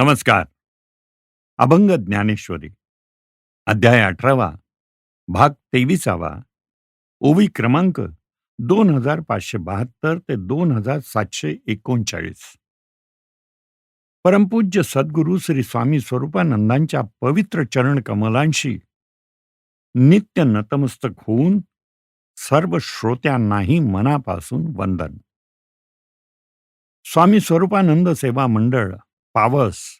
नमस्कार. अभंग ज्ञानेश्वरी अध्याय अठरावा भाग तेविसावा ओवी क्रमांक दोन हजार पाचशे बहात्तर ते दोन हजार सातशे एकोणचाळीस. परमपूज्य सद्गुरू श्री स्वामी स्वरूपानंदांच्या पवित्र चरण कमलांशी नित्य नतमस्तक होऊन सर्व श्रोत्यांनाही मनापासून वंदन. स्वामी स्वरूपानंद सेवा मंडळ पावस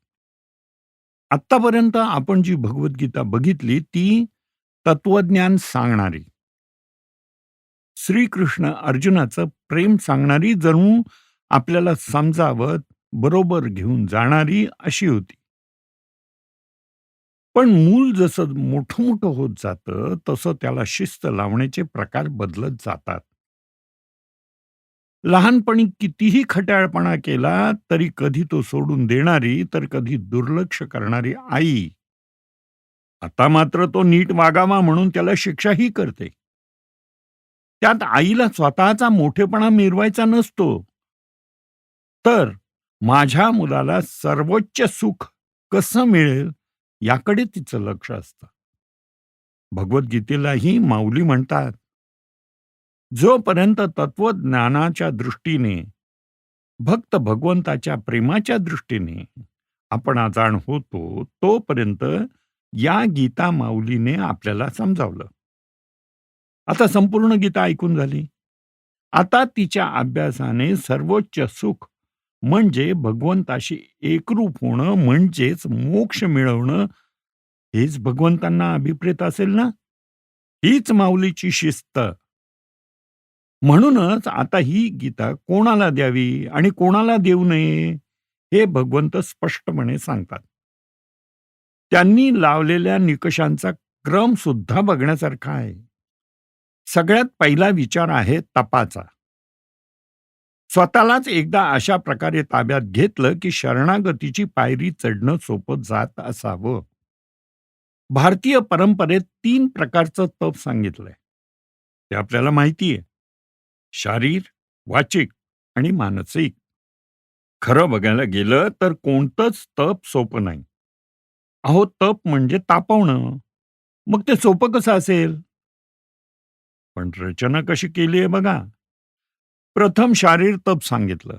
आतापर्यंत आपण जी भगवद्गीता बघितली ती तत्वज्ञान सांगणारी. श्रीकृष्ण अर्जुनाचं प्रेम सांगणारी जणू आपल्याला समजावत बरोबर घेऊन जाणारी अशी होती. पण मूल जसं मोठं मोठं होत जातं तसं त्याला शिस्त लावण्याचे प्रकार बदलत जातात. लहानपणी कितीही खट्याळपणा केला तरी कधी तो सोडून देणारी तर कधी दुर्लक्ष करणारी आई. आता मात्र तो नीट वागावा म्हणून त्याला शिक्षाही करते. त्यात आईला स्वतःचा मोठेपणा मिरवायचा नसतो. तर माझ्या मुलाला सर्वोच्च सुख कसं मिळेल याकडे तिचं लक्ष असतं. भगवद्गीतेलाही माऊली म्हणतात जोपर्यंत तत्वज्ञानाच्या दृष्टीने भक्त भगवंताच्या प्रेमाच्या दृष्टीने आपण अजाण होतो तोपर्यंत या गीता माऊलीने आपल्याला समजावलं. आता संपूर्ण गीता ऐकून झाली. आता तिच्या अभ्यासाने सर्वोच्च सुख म्हणजे भगवंताशी एकरूप होणं म्हणजेच मोक्ष मिळवणं हेच भगवंतांना अभिप्रेत असेल ना? हीच माऊलीची शिस्त. म्हणूनच आता ही गीता कोणाला द्यावी आणि कोणाला देऊ नये हे भगवंत स्पष्टपणे सांगतात. त्यांनी लावलेल्या निकषांचा क्रम सुद्धा बघण्यासारखा आहे. सगळ्यात पहिला विचार आहे तपाचा. स्वतःलाच एकदा अशा प्रकारे ताब्यात घेतलं की शरणागतीची पायरी चढणं सोपं जात असावं. भारतीय परंपरेत तीन प्रकारचं तप सांगितलंय. ते आपल्याला माहिती आहे. शारीर वाचिक आणि मानसिक. खरं बघायला गेलं तर कोणतंच तप सोपं नाही. अहो तप म्हणजे तापवणं. मग ते सोपं कसं असेल? पण रचना कशी केली आहे बघा. प्रथम शारीर तप सांगितलं.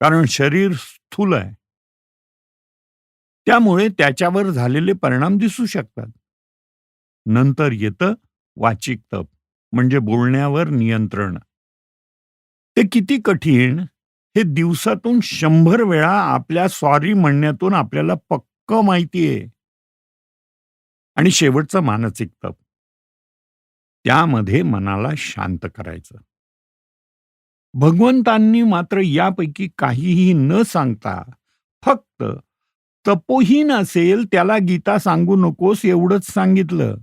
कारण शरीर स्थूल आहे. त्यामुळे त्याच्यावर झालेले परिणाम दिसू शकतात. नंतर येतं वाचिक तप. म्हणजे बोलण्यावर नियंत्रण. ते किती कठीण? हे दिवसातून शंभर वेळा आपल्या सॉरी म्हणण्यातून आपल्याला पक्क माहिती आहे आणि शेवटचं मानसिक तप. त्यामध्ये मनाला शांत करायचं. भगवंतांनी मात्र यापैकी काहीही न सांगता फक्त तपोहीन असेल त्याला गीता सांगू नकोस एवढंच सांगितलं.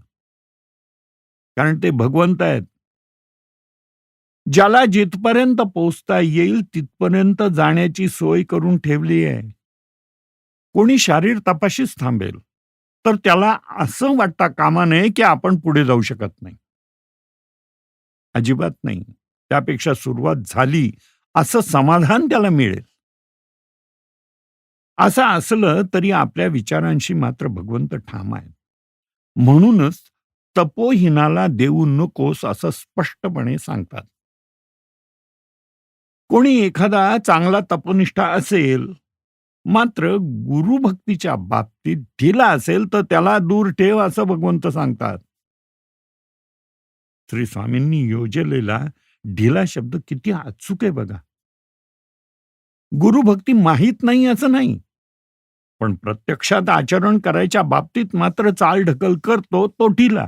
कारण ते भगवंत आहेत. ज्याला जिथपर्यंत पोचता येईल तिथपर्यंत जाण्याची सोय करून ठेवली आहे. कोणी शारीर तपाशीच थांबेल तर त्याला असं वाटता कामा नये की आपण पुढे जाऊ शकत नाही. अजिबात नाही. त्यापेक्षा सुरुवात झाली असं समाधान त्याला मिळेल. असं असलं तरी आपल्या विचारांशी मात्र भगवंत ठाम आहे म्हणूनच तपोहीनाला देऊ नकोस असं स्पष्टपणे सांगतात. कोणी एखादा चांगला तपनिष्ठा असेल मात्र गुरुभक्तीच्या बाबतीत ढिला असेल तर त्याला दूर ठेव असं भगवंत सांगतात. श्री स्वामींनी योजलेला ढिला शब्द किती अचूक आहे बघा. गुरुभक्ती माहीत नाही असं नाही पण प्रत्यक्षात आचरण करायच्या बाबतीत मात्र चाल ढकल करतो तो ढिला.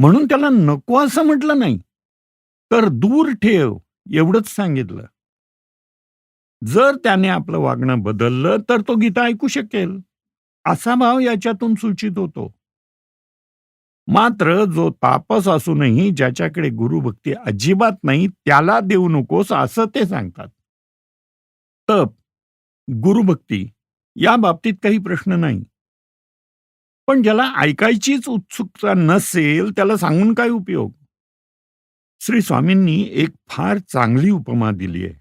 म्हणून त्याला नको असं म्हटलं नाही तर दूर ठेव एवढंच सांगितलं जर त्याने आपलं वागणं बदललं, तर तो गीता ऐकू शकेल. असा भाव याच्यातून सूचित होतो. मात्र जो तापस असूनही ज्याच्याकडे गुरुभक्ती अजिबात नाही, त्याला देऊ नकोस असं ते सांगतात. तप, गुरुभक्ती या बाबतीत काही प्रश्न नाही. पण ज्याला ऐकायचीच उत्सुकता नसेल, त्याला सांगून काय उपयोग? श्री स्वामींनी एक फार चांगली उपमा दिली आहे.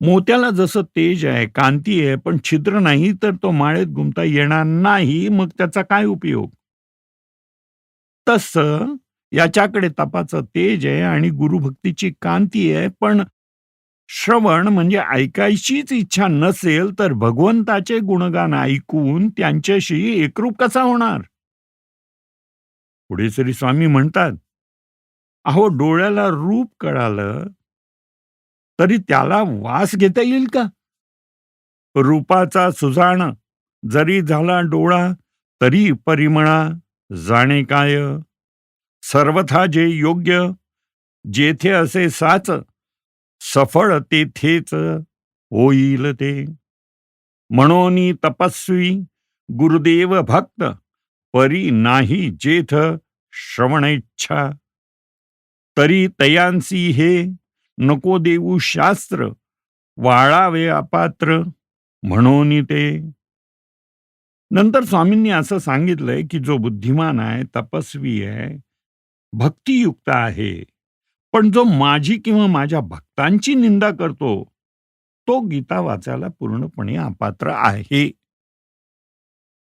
मोत्याला जसं तेज आहे, कांती आहे, पण छिद्र नाही, तर तो माळेत गुंता येणार नाही, मग त्याचा काय उपयोग? तस याच्याकडे तपाचं तेज आहे आणि गुरुभक्तीची कांती आहे, पण श्रवण म्हणजे ऐकायचीच इच्छा नसेल, तर भगवंताचे गुणगान ऐकून त्यांच्याशी एकरूप कसा होणार? पुढे श्री स्वामी म्हणतात, अहो डोळ्याला रूप कळालं, तरी त्याला वास घेता येईल का? रूपाचा सुजाण जरी झाला डोळा, तरी परिमळा जाणे काय? सर्वथा जे योग्य, जेथे असे साच, सफळ तेथेच होईल ते. म्हणोनी तपस्वी गुरुदेव भक्त, परी नाही जेथ श्रवणेच्छा. तरी तयांसी हे नको देऊ शास्त्र, वाळावे अपात्र म्हणोनी ते. नंतर स्वामींनी असं सांगितलंय, की जो बुद्धिमान आहे, तपस्वी आहे, भक्तियुक्त आहे, पण जो माझी किंवा माझ्या भक्तांची निंदा करतो, तो गीता वाचायला पूर्णपणे अपात्र आहे.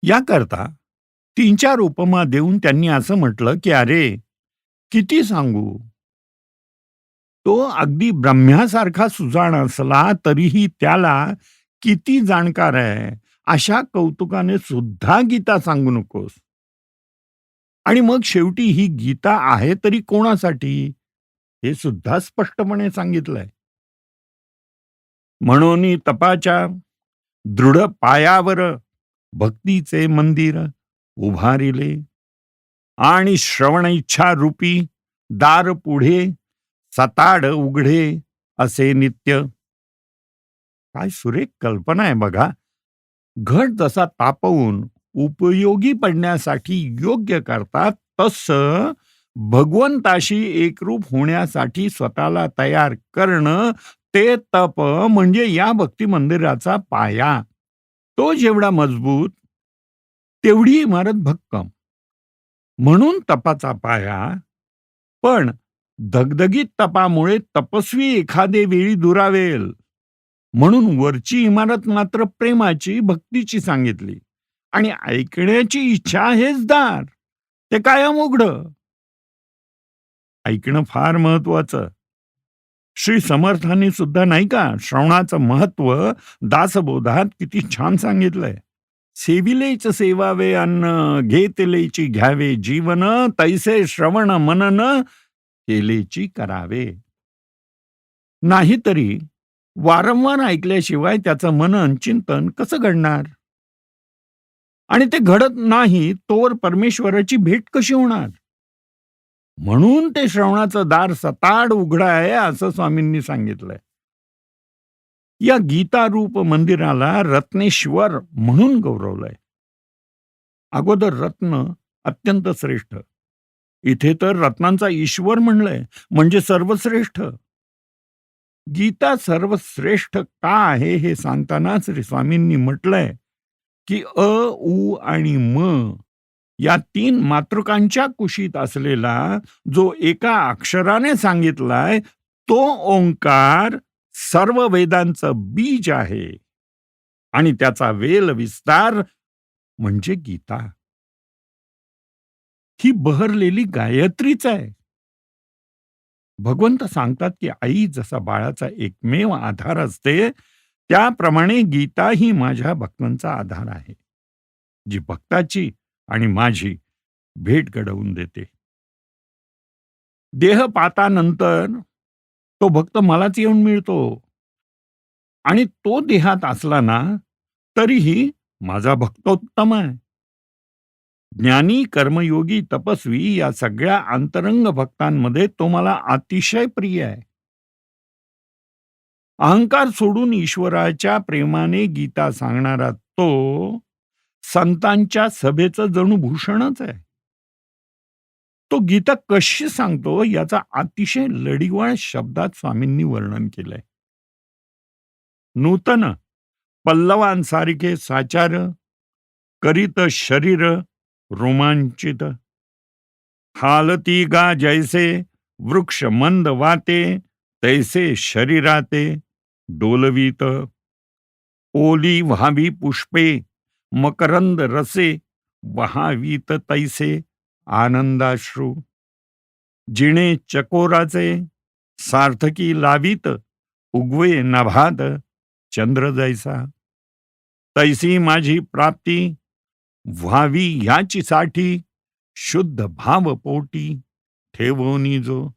याकरता 3-4 उपमा देऊन त्यांनी असं म्हटलं, की "अरे, किती सांगू? तो अगदी ब्रह्म्यासारखा सुजाण असला, तरीही त्याला किती जाणकार आहे, अशा कौतुकाने सुद्धा गीता सांगू नकोस." आणि मग शेवटी ही गीता आहे तरी कोणासाठी? हे सुद्धा स्पष्टपणे सांगितलंय. म्हणून तपाच्या दृढ पायावर भक्तीचे मंदिर उभारिले आणि श्रवण इच्छा रूपी दार पुढे सताड उघडे असे नित्य. काय सुरेख कल्पना आहे बघा. घट जसा तापवून उपयोगी पडण्यासाठी योग्य करतात, तसं भगवंताशी एकरूप होण्यासाठी स्वतःला तयार करणं, ते तप म्हणजे या भक्ती मंदिराचा पाया. तो जेवढा मजबूत, तेवढी इमारत भक्कम. म्हणून तपाचा पाया. पण दगदगीत तपामुळे तपस्वी एखादे वेळी दुरावेल. म्हणून वरची इमारत मात्र प्रेमाची, भक्तीची सांगितली. आणि ऐकण्याची इच्छा हेच दार. ते कायम उघडं. ऐकणं फार महत्वाचं. श्री समर्थांनी सुद्धा नाही का श्रवणाचं महत्त्व दासबोधात किती छान सांगितलंय. सेविलेच सेवावे अन्न, घेतलेची घ्यावे जीवन, तैसे श्रवण मनन केलेची करावे. नाहीतरी वारंवार ऐकल्याशिवाय त्याचं मनन, चिंतन कसं घडणार? आणि ते घडत नाही तोवर परमेश्वराची भेट कशी होणार? म्हणून ते श्रवणाचं दार सताड उघडं आहे, असं स्वामींनी सांगितलंय. या गीतारूप मंदिराला रत्नेश्वर म्हणून गौरवलंय. अगोदर रत्न अत्यंत श्रेष्ठ. इथे तर रत्नांचा ईश्वर म्हणलंय, म्हणजे सर्वश्रेष्ठ. गीता सर्वश्रेष्ठ का आहे हे सांगताना श्री स्वामींनी म्हटलंय, की अ, उ आणि म या तीन मातृकांच्या कुशीत असलेला जो एका अक्षराने सांगितलाय, तो ओंकार सर्व वेदांचं बीज आहे. आणि त्याचा वेल विस्तार म्हणजे गीता. ही बहरलेली गायत्रीच आहे. भगवंत सांगतात, की आई जसा बाळाचा एकमेव आधार असते, त्याप्रमाणे गीता ही माझ्या भक्तांचा आधार आहे. जी भक्ताची आणि माझी भेट घडवून देते. देह पातानंतर तो भक्त मलाच येऊन मिळतो. आणि तो देहात असला ना, तरीही माझा भक्तोत्तम आहे. ज्ञानी, कर्मयोगी, तपस्वी या सगळ्या अंतरंग भक्तांमध्ये तो मला अतिशय प्रिय आहे. अहंकार सोडून ईश्वराच्या प्रेमाने गीता सांगणारा तो संतांच्या सभेचं जणू भूषणच आहे. तो गीता कशी सांगतो याचा अतिशय लढीवाळ शब्दात स्वामींनी वर्णन केलंय. नूतन पल्लवांसारखे साचार करीत शरीर रोमांचित. हालती गा जैसे वृक्ष मंद वाते तैसे शरीराते डोलवीत. ओली व्हावी पुष्पे मकरंद रसे वहावीत तैसे आनंदाश्रू. जिणे चकोराचे सार्थकी लावीत उगवे नभात चंद्र जैसा. तैसी माझी प्राप्ती व्हावी याची साठी शुद्ध भाव पोटी ठेवोनी जो.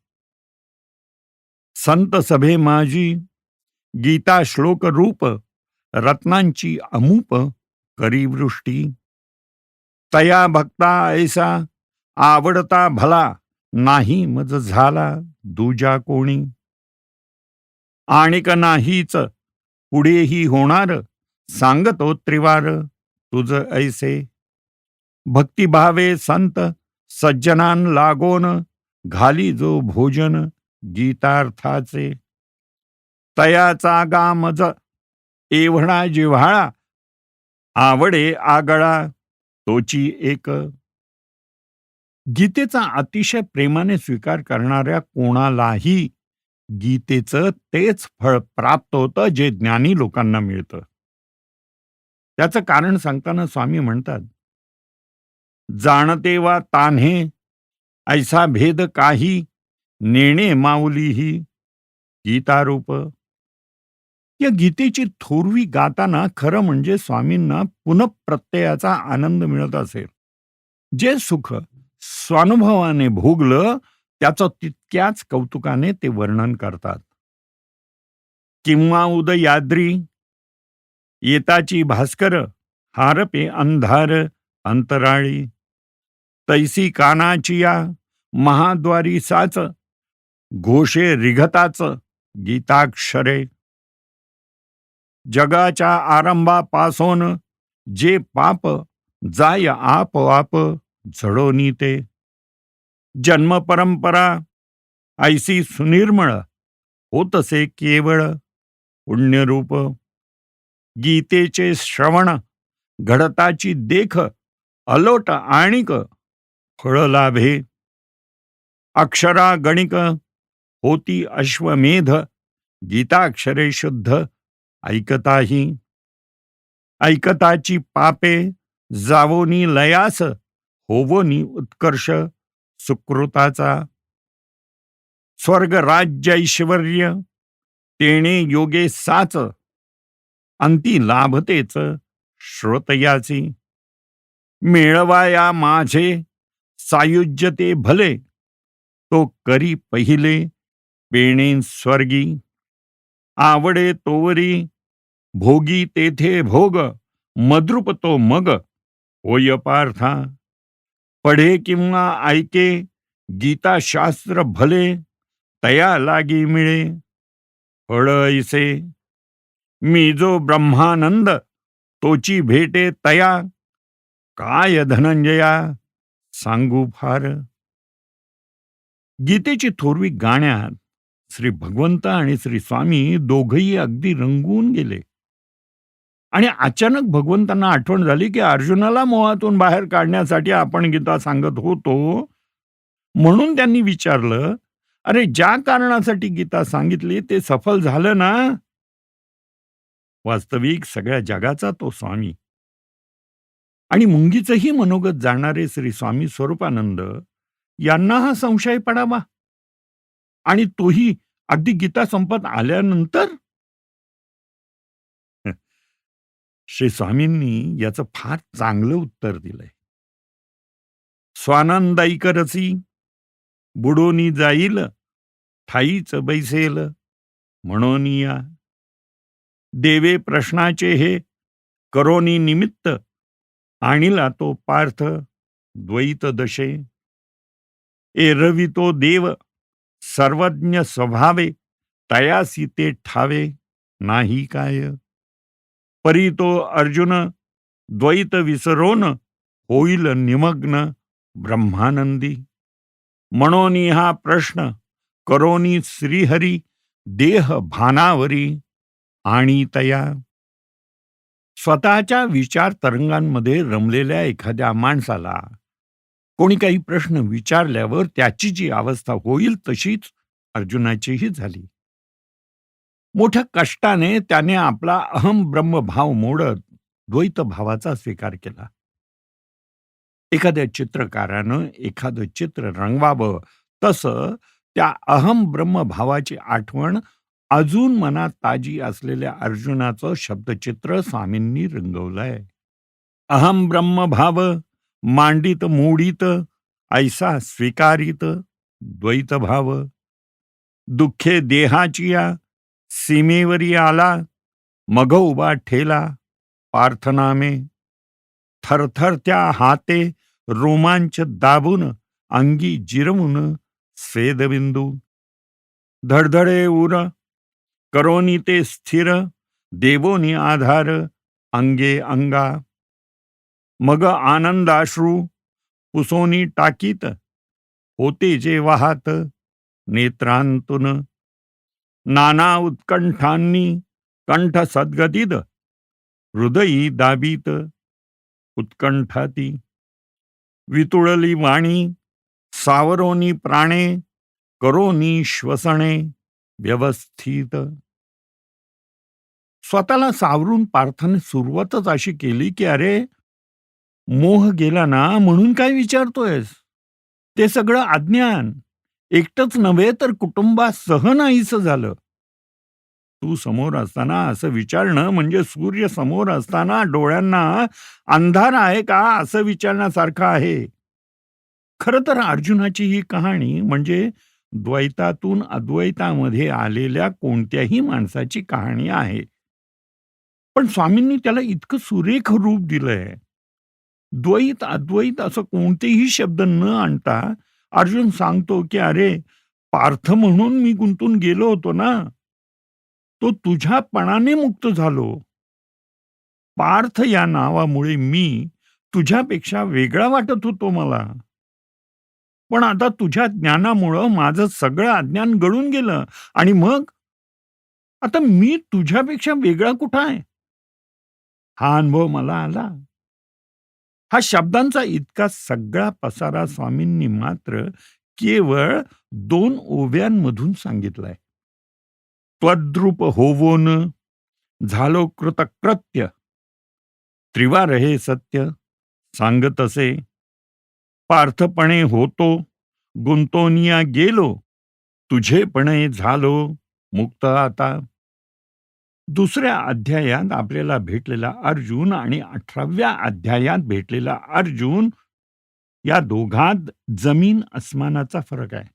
संत सभे माझी गीता श्लोक रूप रत्नांची अमूप करी वृष्टी तया भक्ता ऐसा आवडता भला नाही मज झाला दुजा कोणी। आणिक नाहीच पुढेही होणार सांगतो त्रिवार तुझ ऐसे। भक्तिभावे संत सज्जनान लागोन घाली जो भोजन गीतार्थाचे। तयाचा गामज एव्हणा जिव्हाळा आवडे आगळा तोची एक. गीतेचा अतिशय प्रेमाने स्वीकार करणाऱ्या कोणालाही गीतेचं तेच फळ प्राप्त होतं जे ज्ञानी लोकांना मिळतं. त्याचं कारण सांगताना स्वामी म्हणतात जाणते वा तान्हे ऐसा भेद काही नेणे माऊलीही गीतारूप या गीतेची थोरवी गाताना खरं म्हणजे स्वामींना पुनप्रत्ययाचा आनंद मिळत असेल जे सुख स्वानुभवाने भोगलं त्याचं तितक्याच कौतुकाने ते वर्णन करतात. किंवा उदयाद्री येताची भास्कर हारपे अंधार अंतराळी तैसी कानाची या महाद्वारी साच घोषे रिघताच गीताक्षरे जगाच्या आरंभापासून जे पाप जाय आपोआप झडोनी ते. जन्म परंपरा ऐसी सुनिर्मळ होतसे केवळ पुण्यरूप. गीतेचे श्रवण घडताची देख अलोट आणिक फळ लाभे. अक्षरा गणिक होती अश्वमेध गीताक्षरे शुद्ध ऐकताही ऐकताची पापे जावोनी लयास होवोनी उत्कर्ष सुकृताचा. स्वर्ग राज्य ऐश्वर्य तेणे योगे साच अंती लाभतेच श्रोतयाची मेळवाया माझे सायुज्य ते भले तो करी पहिले पेणे स्वर्गी. आवडे तोवरी भोगी तेथे भोग मद्रुप तो मग होय पार्था. पढे किंवा ऐके गीताशास्त्र भले तया लागी मिळे. फळ ऐसे मी जो ब्रह्मानंद तोची भेटे तया. काय धनंजया सांगू फार. गीतेची थोरवी गाण्यात श्री भगवंत आणि श्री स्वामी दोघही अगदी रंगून गेले. आणि अचानक भगवंतांना आठवण झाली की अर्जुनाला मोहातून बाहेर काढण्यासाठी आपण गीता सांगत होतो. म्हणून त्यांनी विचारलं अरे ज्या कारणासाठी गीता सांगितली ते सफल झालं ना? वास्तविक सगळ्या जगाचा तो स्वामी. आणि मुंगीचंही मनोगत जाणारे श्री स्वामी स्वरूपानंद यांना हा संशय पडावा. आणि तोही अगदी गीता संपत आल्यानंतर? श्री स्वामींनी याचं फार चांगलं उत्तर दिलंय. स्वानंदाईकरसी बुडोनी जाईल ठाईच बैसेल म्हणून या. देवे प्रश्नाचे हे करोनी निमित्त आणिला तो पार्थ द्वैत दशे. एरवी तो देव सर्वज्ञ स्वभावे तयासी ते ठावे नाही काय? परी तो अर्जुन द्वैत विसरोन होईल निमग्न ब्रह्मानंदी। म्हणोनी हा प्रश्न करोनी श्रीहरी देह भानावरी आणि तया। स्वतःच्या विचार तरंगांमध्ये रमलेल्या एखाद्या माणसाला कोणी काही प्रश्न विचारल्यावर त्याची जी अवस्था होईल तशीच अर्जुनाचीही झाली. मोठ्या कष्टाने त्याने आपला अहम ब्रह्मभाव मोडत द्वैत भावाचा स्वीकार केला. एखाद्या चित्रकारानं एखादं चित्र रंगवावं तसं त्या अहम ब्रह्मभावाची आठवण अजून मनात ताजी असलेल्या अर्जुनाचं शब्दचित्र स्वामींनी रंगवलंय. अहम ब्रह्मभाव मांडित मूडित ऐसा स्वीकारित द्वैत भाव दुःखे देहाची या सीमेवरी आला मग उभा ठेला पार्थनामे थरथर त्या हाते रोमांच दाबून अंगी जिरवून स्वेदबिंदू। धडधडे उर करोनी ते स्थिर देवोनी आधार अंगे अंगा। मग आनंदाश्रू पुसोनी टाकीत होते जे वाहत नेत्रांतून. नाना उत्कंठांनी कंठ सद्गदित हृदयी दाबीत उत्कंठाती. वितुळली वाणी सावरोनी प्राणे करोनी श्वसणे व्यवस्थित. स्वतःला सावरून पार्थाने सुरुवातच अशी केली की अरे मोह गेला ना म्हणून काय विचारतोयस? ते सगळं अज्ञान. एकटंच नव्हे तर कुटुंबासह नाहीस झालं. तू समोर असताना असं विचारणं म्हणजे सूर्य समोर असताना डोळ्यांना अंधार आहे का असं विचारण्यासारखं आहे? खर तर अर्जुनाची ही कहाणी म्हणजे द्वैतातून अद्वैतामध्ये आलेल्या कोणत्याही माणसाची कहाणी आहे. पण स्वामींनी त्याला इतकं सुरेख रूप दिलंय. द्वैत अद्वैत असं कोणतेही शब्द न आणता अर्जुन सांगतो की अरे पार्थ म्हणून मी गुंतून गेलो होतो ना. तो तुझ्यापणाने मुक्त झालो. पार्थ या नावामुळे मी तुझ्यापेक्षा वेगळा वाटत होतो मला. पण आता तुझ्या ज्ञानामुळं माझं सगळं अज्ञान गळून गेलं आणि मग? आता मी तुझ्यापेक्षा वेगळा कुठं आहे? हा अनुभव मला आला. हा शब्दांचा इतका सगळा पसारा स्वामींनी मात्र केवळ दोन ओव्यांमधून सांगितलाय. त्वद्रूप होवोन झालो कृतकृत्य. त्रिवार हे सत्य सांगत असे पार्थपणे होतो गुंतोनिया गेलो तुझेपणे झालो मुक्त आता. दुसऱ्या अध्यायात आपल्याला भेटलेला अर्जुन आणि अठराव्या अध्यायात भेटलेला अर्जुन या दोघात जमीन अस्मानाचा फरक आहे.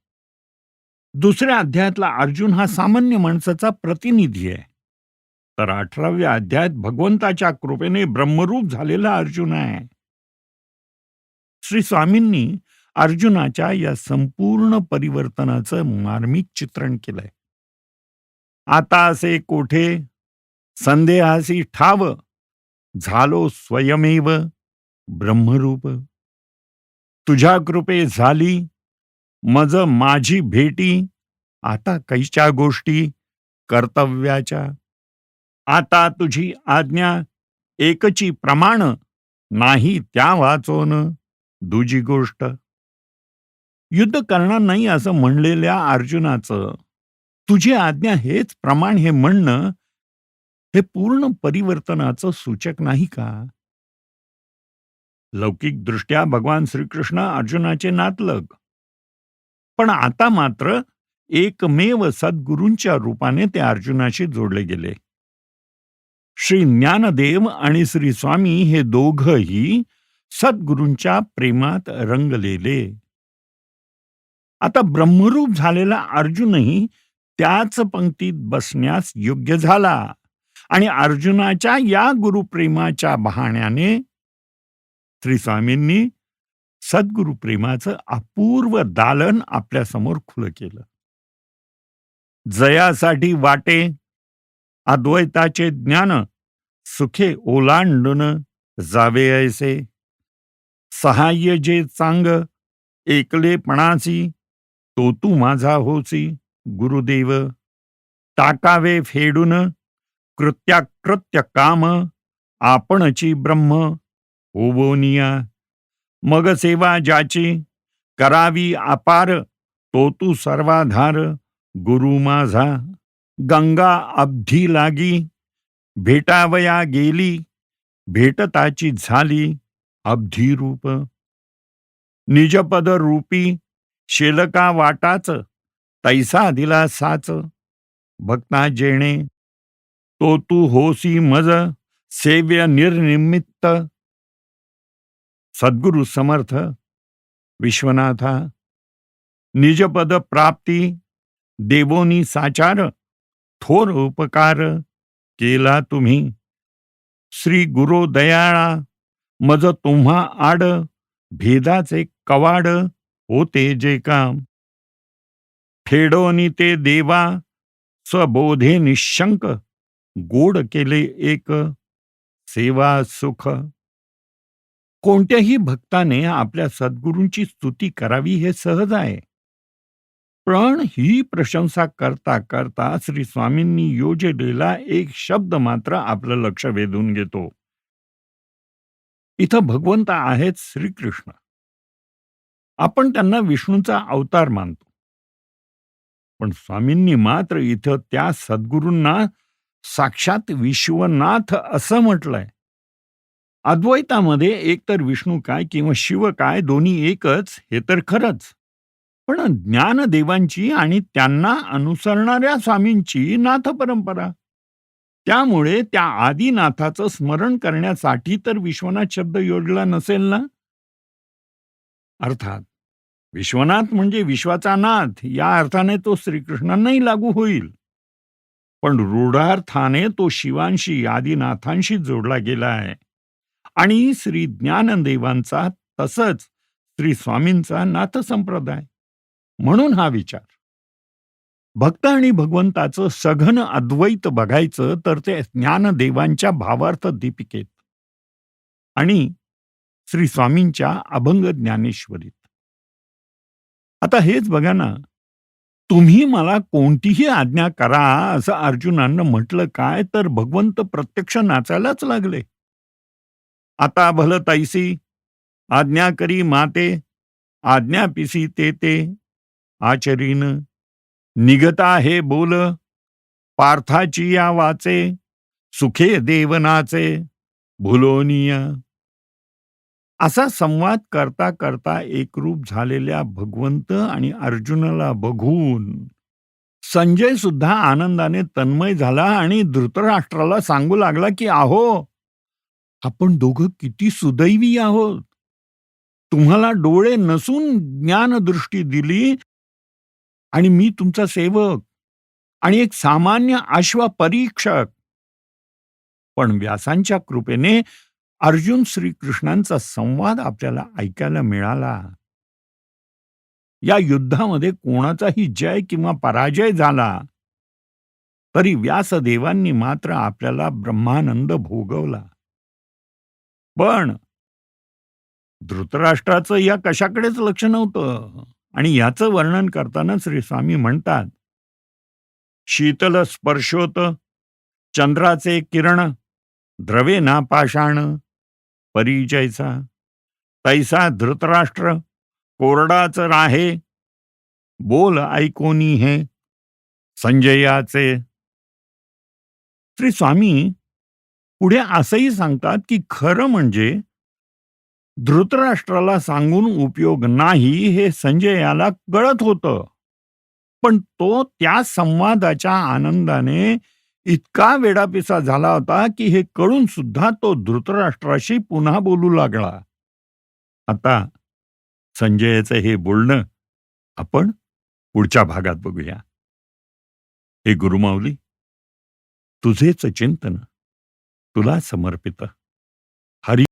दुसऱ्या अध्यायातला अर्जुन हा सामान्य माणसाचा प्रतिनिधी आहे. तर अठराव्या अध्यायात भगवंताच्या कृपेने ब्रह्मरूप झालेला अर्जुन आहे. श्री स्वामींनी अर्जुनाच्या या संपूर्ण परिवर्तनाचं मार्मिक चित्रण केलंय. आता असे कोठे? संदेहासी ठाव झालो स्वयमेव ब्रह्मरूप. तुझ्या कृपे झाली मज माझी भेटी आता कैच्या गोष्टी कर्तव्याच्या. आता तुझी आज्ञा एकची प्रमाण नाही त्या वाचोन दुजी गोष्ट. युद्ध करणार नाही असं म्हणलेल्या अर्जुनाचं तुझी आज्ञा हेच प्रमाण हे म्हणणं हे पूर्ण परिवर्तनाचं सूचक नाही का? लौकिक दृष्ट्या भगवान श्रीकृष्ण अर्जुनाचे नातलग. पण आता मात्र एकमेव सद्गुरूंच्या रूपाने ते अर्जुनाशी जोडले गेले. श्री ज्ञानदेव आणि श्री स्वामी हे दोघही सद्गुरूंच्या प्रेमात रंगलेले. आता ब्रह्मरूप झालेला अर्जुनही त्याच पंक्तीत बसण्यास योग्य झाला. आणि अर्जुनाच्या या गुरुप्रेमाच्या बहाण्याने श्री सद्गुरुप्रेमाचं सद्गुरु प्रेमाचं अपूर्व दालन आपल्यासमोर खुलं केलं. जयासाठी वाटे अद्वैताचे ज्ञान सुखे ओलांडून जावे ऐसे. सहाय्य जे चांग एकलेपणासी तो तू माझा होसी गुरुदेव. टाकावे फेडून कृत्याकृत्य काम आपणची ब्रह्म ओबोनिया मग सेवा ज्याची करावी अपार तो तू सर्वाधार गुरु माझा. गंगा अब्धी लागी भेटावया गेली भेटताची झाली अब्धी रूप निजपद रूपी शेलका वाटाच तैसा दिला साच भक्ता जेणे तो तू होसी मज सेव्य निर्निमित्त। सद्गुरु समर्थ विश्वनाथा। निजपद प्राप्ती देवोनी साचार थोर उपकार केला तुम्ही। श्री गुरु दयाळा मज तुम्हा आड भेदाचे कवाड होते जे काम। फेडोनी ते देवा स्वबोधे निशंक। गोड केले एक सेवा सुख. कोणत्याही भक्ताने आपल्या सद्गुरूंची स्तुती करावी हे सहज आहे. पण ही प्रशंसा करता करता श्री स्वामींनी योजलेला एक शब्द मात्र आपलं लक्ष वेधून घेतो. इथं भगवंत आहेत श्रीकृष्ण. आपण त्यांना विष्णूचा अवतार मानतो. पण स्वामींनी मात्र इथं त्या सद्गुरूंना साक्षात विश्वनाथ असं म्हटलंय. अद्वैतामध्ये एकतर विष्णू काय किंवा शिव काय दोन्ही एकच हे तर खरंच. पण ज्ञानदेवांची आणि त्यांना अनुसरणाऱ्या स्वामींची नाथ परंपरा. त्यामुळे त्या आदिनाथाचं स्मरण करण्यासाठी तर विश्वनाथ शब्द योजला नसेल ना? अर्थात विश्वनाथ म्हणजे विश्वाचा नाथ या अर्थाने तो श्रीकृष्णांनाही लागू होईल. पण रूढार्थाने तो शिवांशी आदिनाथांशी जोडला गेला आहे. आणि श्री ज्ञानदेवांचा तसंच श्री स्वामींचा नाथ संप्रदाय म्हणून हा विचार. भक्त आणि भगवंताचं सघन अद्वैत बघायचं तर ते ज्ञानदेवांच्या भावार्थ दीपिकेत. आणि श्री स्वामींच्या अभंग ज्ञानेश्वरीत आता हेच बघा ना तुम्ही मला कोणतीही आज्ञा करा असं अर्जुनानं म्हटलं काय तर भगवंत प्रत्यक्ष नाचायलाच लागले. आता भल तैसी आज्ञा करी माते आज्ञा पिसी ते ते आचरीन निगता हे बोल पार्थाची या वाचे सुखे देवनाचे भुलोनिया असा संवाद करता करता एकरूप झालेल्या भगवंत आणि अर्जुनाला बघून संजय सुद्धा आनंदाने तन्मय झाला आणि धृतराष्ट्राला सांगू लागला की आहो आपण दोघं किती सुदैवी आहोत. तुम्हाला डोळे नसून ज्ञानदृष्टी दिली आणि मी तुमचा सेवक आणि एक सामान्य आश्वा परीक्षक पण व्यासांच्या कृपेने अर्जुन श्रीकृष्णांचा संवाद आपल्याला ऐकायला मिळाला. या युद्धामध्ये कोणाचाही जय किंवा पराजय झाला तरी व्यासदेवांनी मात्र आपल्याला ब्रह्मानंद भोगवला. पण धृतराष्ट्राचं या कशाकडेच लक्ष नव्हतं आणि याचं वर्णन करताना श्री स्वामी म्हणतात शीतल स्पर्शोत चंद्राचे किरण द्रवे ना पाषाण परिचयचा. तैसा धृतराष्ट्र कोरडाच राहे. बोल ऐकोनी हे. संजयाचे. श्री स्वामी पुढे असंही सांगतात की खरं म्हणजे धृतराष्ट्राला सांगून उपयोग नाही हे संजयाला कळत होतं. पण तो त्या संवादाच्या आनंदाने इतका वेडापिसा झाला होता की हे कळून सुद्धा तो धृतराष्ट्राशी पुन्हा बोलू लागला. आता संजयचं हे बोलणं आपण पुढच्या भागात बघूया. हे गुरुमाऊली तुझेच चिंतन तुला समर्पित.